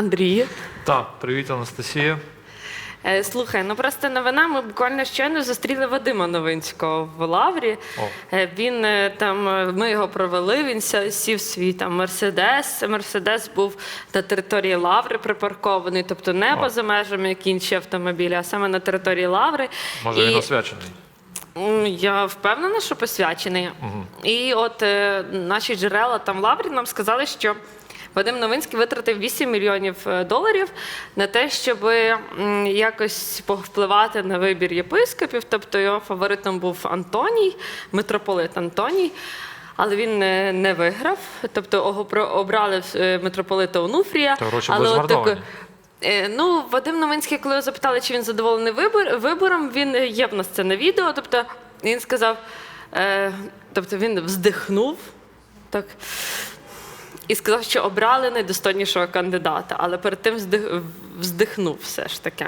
Андрій. Так, привіт, Анастасія. Е, Слухай, ну просто новина. Ми буквально щойно зустріли Вадима Новинського в Лаврі. О. Е, Він е, там, е, ми його провели. Він ся- сів в свій там мерседес. Мерседес був на території Лаври припаркований, тобто не О. поза межами, як інші автомобілі, а саме на території Лаври. Може, І- він освячений. М, Я впевнена, що посвячений. І от е, наші джерела там в Лаврі нам сказали, що Вадим Новинський витратив 8 мільйонів е, доларів на те, щоб якось повпливати на вибір єпископів. Тобто його фаворитом був Антоній, митрополит Антоній. Але він не, не виграв. Тобто обрали е, митрополита Онуфрія. Але от тако- Е, Ну, Вадим Новинський, коли його запитали, чи він задоволений вибор, вибором, він є в нас це на відео. Тобто він сказав, е, тобто він вздихнув так, і сказав, що обрали найдостойнішого кандидата, але перед тим вздих- вздихнув все ж таки.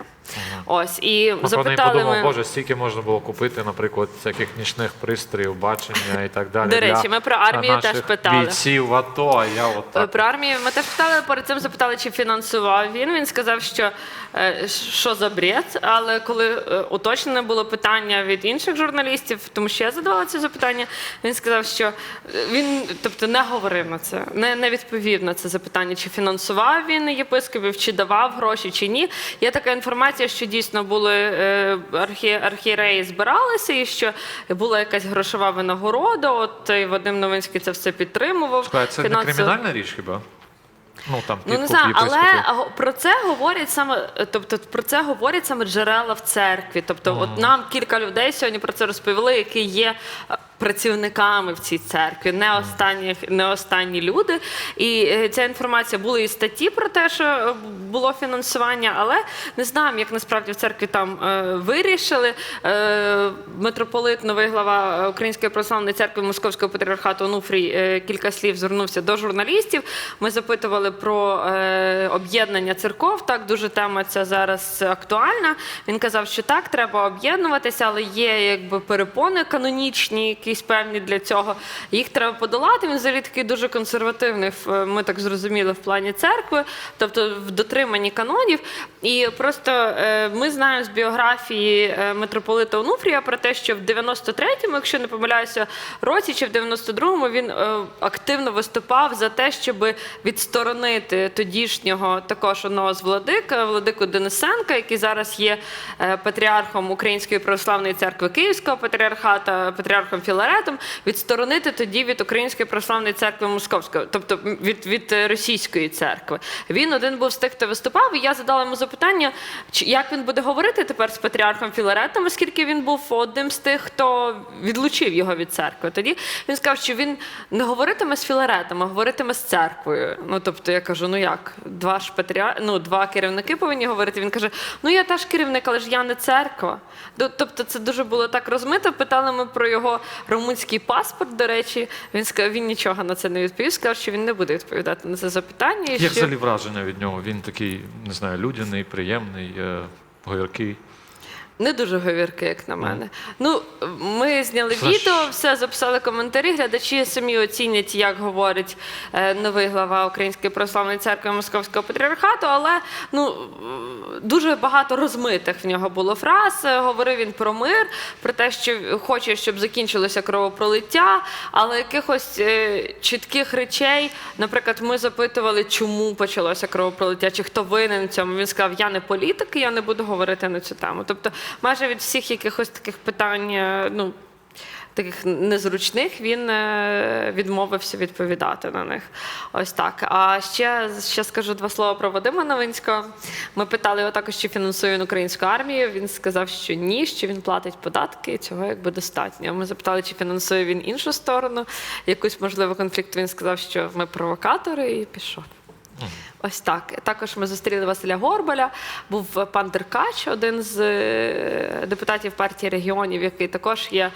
Ось, і А неї запитали подумав, ми. боже, стільки можна було купити, наприклад, всяких нічних пристроїв, бачення і так далі. До речі, для ми про армію наших теж питали. Бійців АТО, а я от Е, так. Про армію ми теж питали, перед цим запитали, чи фінансував він. Він сказав, що е, що за бред. Але коли е, уточнене було питання від інших журналістів, тому що я задавала це запитання, він сказав, що він, тобто, не говорив на це, не, не відповів на це запитання, чи фінансував він єпископів, чи давав гроші, чи ні. Є така інформація, що дійсно були е, архі, архіреї збиралися, і що була якась грошова винагорода. От і Вадим Новинський це все підтримував. Слухай, це не кримінальна річ хіба? Ну там Ну не знаю, але єпископів. про це говорять саме, е, тобто про це говорять саме джерела в церкві. Тобто, от нам кілька людей сьогодні про це розповіли, які є е, працівниками в цій церкві, не останні, не останні люди. І е, ця інформація була і статті про те, що е, було фінансування, але не знаємо, як насправді в церкві там е, вирішили. Е, митрополит, новий глава Української православної церкви Московського патріархату Онуфрій е, кілька слів звернувся до журналістів. Ми запитували про е, об'єднання церков. Так, дуже тема ця зараз актуальна. Він казав, що так, треба об'єднуватися, але є якби перепони канонічні, якісь певні для цього. Їх треба подолати. Він взагалі такий дуже консервативний. Ми так зрозуміли в плані церкви, тобто в дотриманні канонів. І просто е, ми знаємо з біографії е, митрополита Онуфрія про те, що в 93-му, якщо не помиляюся, році чи в 92-му він е, активно виступав за те, щоб відсторонити тодішнього також одного з владик, е, владику Денисенка, який зараз є е, патріархом Української православної церкви Київського патріархата, патріархом Філаретом, відсторонити тоді від Української православної церкви Московської, тобто від, від російської церкви. Він один був з тих, хто виступав, і я задала йому запитання, як він буде говорити тепер з патріархом Філаретом, оскільки він був одним з тих, хто відлучив його від церкви. Тоді він сказав, що він не говоритиме з Філаретом, а говоритиме з церквою. Ну тобто я кажу, ну як, два ж патріар... ну, два керівники повинні говорити. Він каже: Ну я теж керівник, але ж я не церква. Тобто, це дуже було так розмито. Питали ми про його румунський паспорт. До речі, він сказав, він нічого на це не відповів. Сказав, що він не буде відповідати на це запитання. Як що... взагалі враження від нього? Він такий, не знаю, людяний, приємний, е, гойркий. Не дуже говірки, як на мене. Ну, ми зняли відео, все записали коментарі. Глядачі самі оцінять, як говорить е, новий глава Української православної церкви Московського патріархату, але ну дуже багато розмитих в нього було фраз. Е, Говорив він про мир, про те, що хоче, щоб закінчилося кровопролиття, але якихось е, чітких речей. Наприклад, ми запитували, чому почалося кровопролиття, чи хто винен в цьому. Він сказав: Я не політик, і я не буду говорити на цю тему. Тобто, майже від всіх якихось таких питань, е, ну. Таких незручних він е, відмовився відповідати на них. Ось так. А ще, ще скажу два слова про Вадима Новинського. Ми питали його також, чи фінансує він українську армію. Він сказав, що ні, що він платить податки, і цього якби достатньо. Ми запитали, чи фінансує він іншу сторону, якусь можливо конфлікт. Він сказав, що ми провокатори, і пішов. Ось так. Також ми зустріли Василя Горбаля. Був пан Деркач, один з е, депутатів партії регіонів, який також є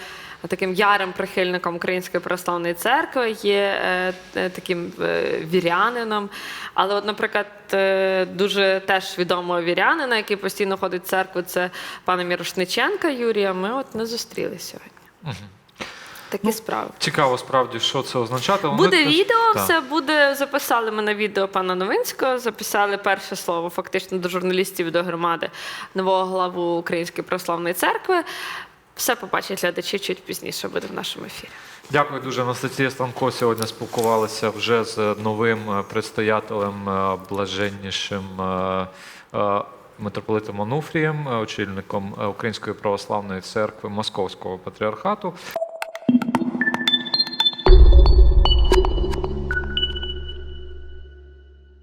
таким ярим прихильником Української православної церкви, є е, е, таким вірянином. Але, от, наприклад, дуже теж відомого вірянина, який постійно ходить в церкву, це пана Мірошниченка Юрія. Ми от не зустріли сьогодні. Такі справи. Цікаво справді, що це означатиме. Буде Ми відео, Так. все буде. Записали ми на відео пана Новинського, записали перше слово фактично до журналістів і до громади нового главу Української православної церкви. Все побачать глядачі чуть пізніше буде в нашому ефірі. Дякую дуже. Анастасія Станко сьогодні спілкувалася вже з новим е, предстоятелем, е, блаженнішим е, митрополитом Онуфрієм, очільником Української православної церкви Московського патріархату.